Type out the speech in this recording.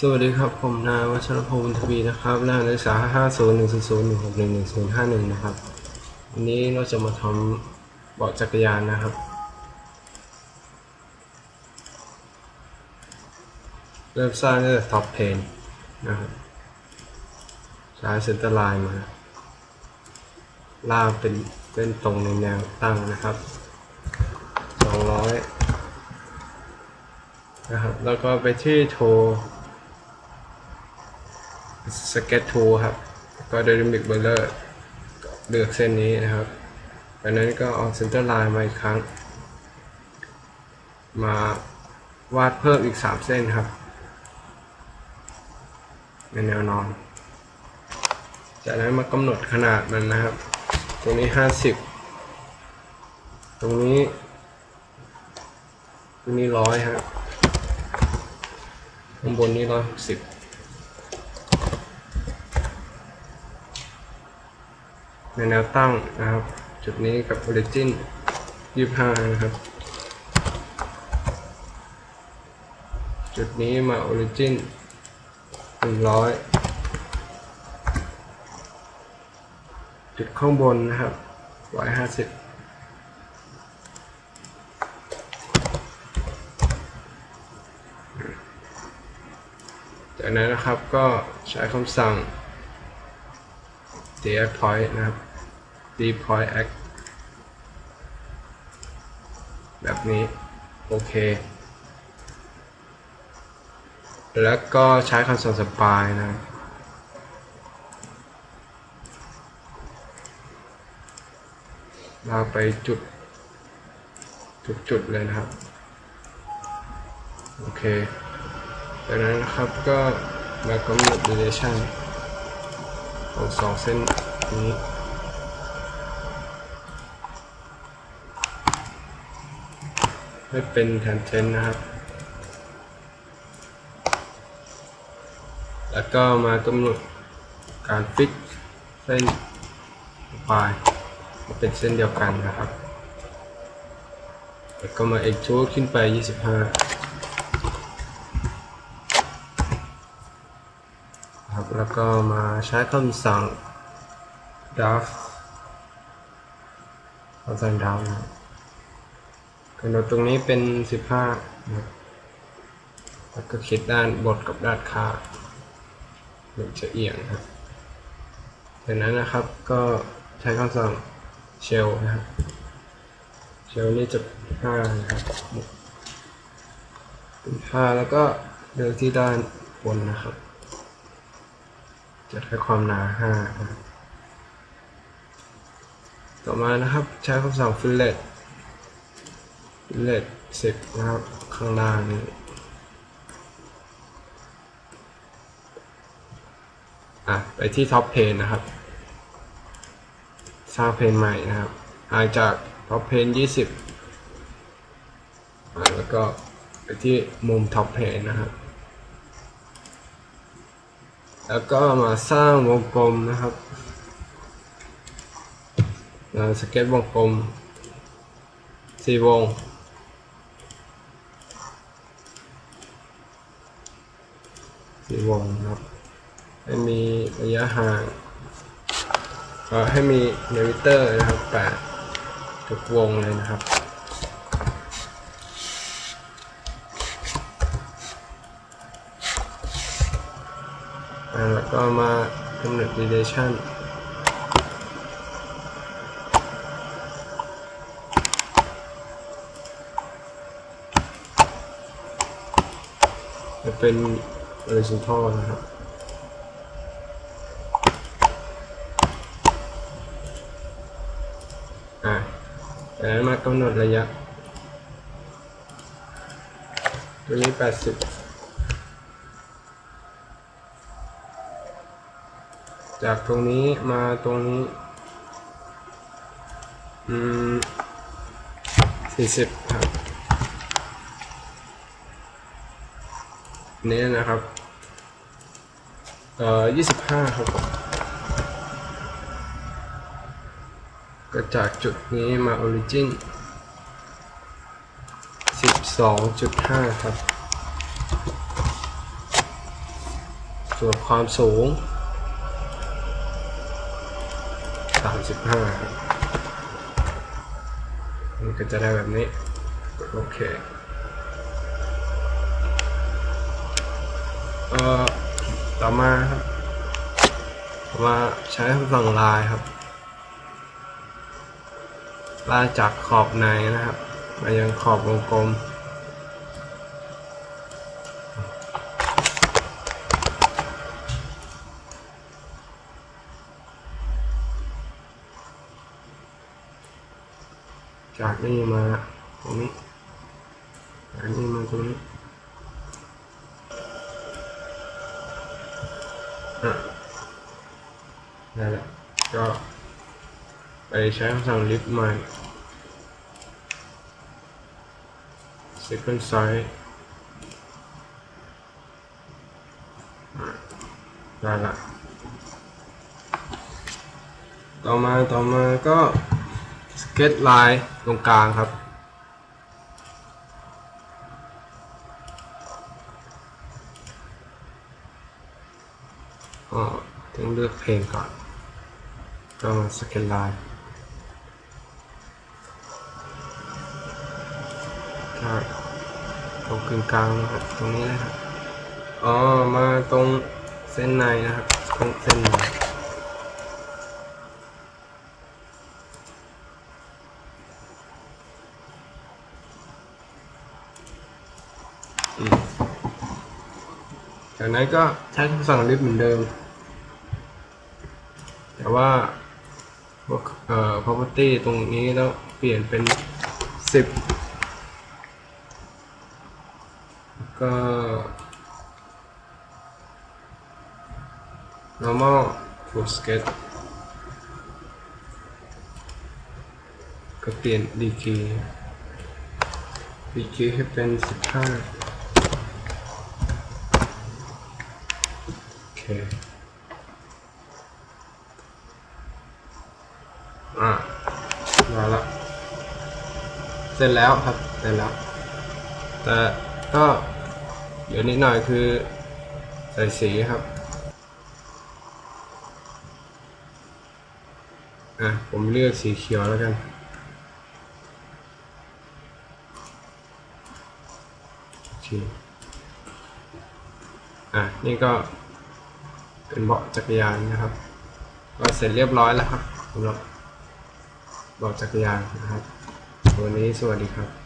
สวัสดีครับ ผมนายวัชรพงศ์ทวีนะครับรหัสนักศึกษา5 0 1 0 0 1 6 1 1 0 5 1 นะครับ วันนี้เราจะมาทำเบาะจักรยานนะครับ เริ่มสร้างตั้งแต่ท็อปเพนนะครับ ใช้เซนเตอร์ไลน์มา ล่างเป็นเส้นตรงในแนวตั้งนะครับ 200 นะครับ แล้วก็ไปที่โทร สเก็ตทูครับก็ไดนามิกเบลเลอร์เลือกเส้นนี้นะครับจากนั้นก็เอาเซนเตอร์ไลน์มาอีกครั้ง มาวาดเพิ่มอีก 3 เส้นครับ ในแนวนอน จากนั้นมากำหนดขนาดมันนะครับ ตรงนี้ 50 ตรงนี้ ตรงนี้ร้อยครับข้างบนนี้ร้อยหกสิบ ในแนวตั้งนะครับ จุดนี้กับ origin 25 นะครับ จุดนี้มา origin 100 จุดข้างบนนะครับ 150จากนั้นนะครับก็ใช้คำสั่ง d e a point นะครับ depoint act แบบนี้ โอเค แล้วก็ใช้คำสั่ง spy นะครับลากไปจุดทุกจุดเลยนะครับ โอเคจากนั้นนะครับก็มากำหนด relation ของสองเส้นนี้ ให้เป็นแทนเทนนะครับ แล้วก็มากำหนดการฟิกเส้นปลายเป็นเส้นเดียวกันนะครับ แล้วก็มา extrude ขึ้นไป 25 ครับ แล้วก็มาใช้คำสั่ง draft คำสั่ง draft นะครับ กำหนดตรงนี้เป็น 15นะครับแล้วก็คิดด้านบนกับด้านข้างมันจะเอียงครับจากนั้นนะครับก็ใช้คำสั่ง shell นะครับ shell นี่จะ5นะครับเป็น5แล้วก็เลือกที่ด้านบนนะครับจะให้ความหนา5นะครับต่อมานะครับใช้คำสั่ง fillet fillet 10นะครับข้างล่างนี้อะไปที่ top pane นะครับ สร้างเพนใหม่นะครับห่างจาก top pane 20อะแล้วก็ไปที่มุม top pane นะครับ แล้วก็มาสร้างวงกลมนะครับสเก็ตวงกลมสี่วง สี่วงนะครับ ให้มีระยะห่างเอ่อให้มีเนวิเตอร์นะครับแปดทุกวงเลยนะครับแล้วก็มากำหนด relation จะเป็น horizontal นะครับอ่าจากนั้นมากำหนดระยะ ตัวนี้ 80 จากตรงนี้มาตรงนี้ อืม40ครับ นี้นะครับ เอ่อ25ครับก็จากจุดนี้มา origin 12.5 ครับ ส่วนความสูง 35 ครับมันก็จะได้แบบนี้ โอเค ต่อมาครับมาใช้คำสั่งลายครับ ลายจากขอบในนะครับ มายังขอบวงกลมจากนี่มาตรงนี้จากนี่มาตรงนี้อะนั่นแหละ ก็ไป ใช้คำสั่ง lift ใหม่ second size ได้ละต่อมาต่อมาก็สเก็ตไลน์ตรงกลางครับก็ต้องเลือกเพลงก่อน ก็มาสเก็ตไลน์ ตรงกึ่งกลางนะครับตรงนี้นะครับอ๋อมาตรงเส้นในนะครับตรงเส้นในจากนั้นก็ใช้คำสั่ง lift เหมือนเดิม แต่ว่าพวกเอ่อ property ตรงนี้ต้องเปลี่ยนเป็น 10แล้ว ก็ normal full sketch ก็เปลี่ยน D J D J ให้เป็น 15 โอเคอะมาละเสร็จแล้วครับ เสร็จแล้ว แต่ ก็เดี๋ยวนิดหน่อยคือใส่สีครับอะผมเลือกสีเขียวแล้วกันโอเคอะนี่ก็เป็นเบาะจักรยานนะครับ ก็เสร็จเรียบร้อยแล้วครับสำหรับเบาะจักรยานนะครับ วันนี้สวัสดีครับ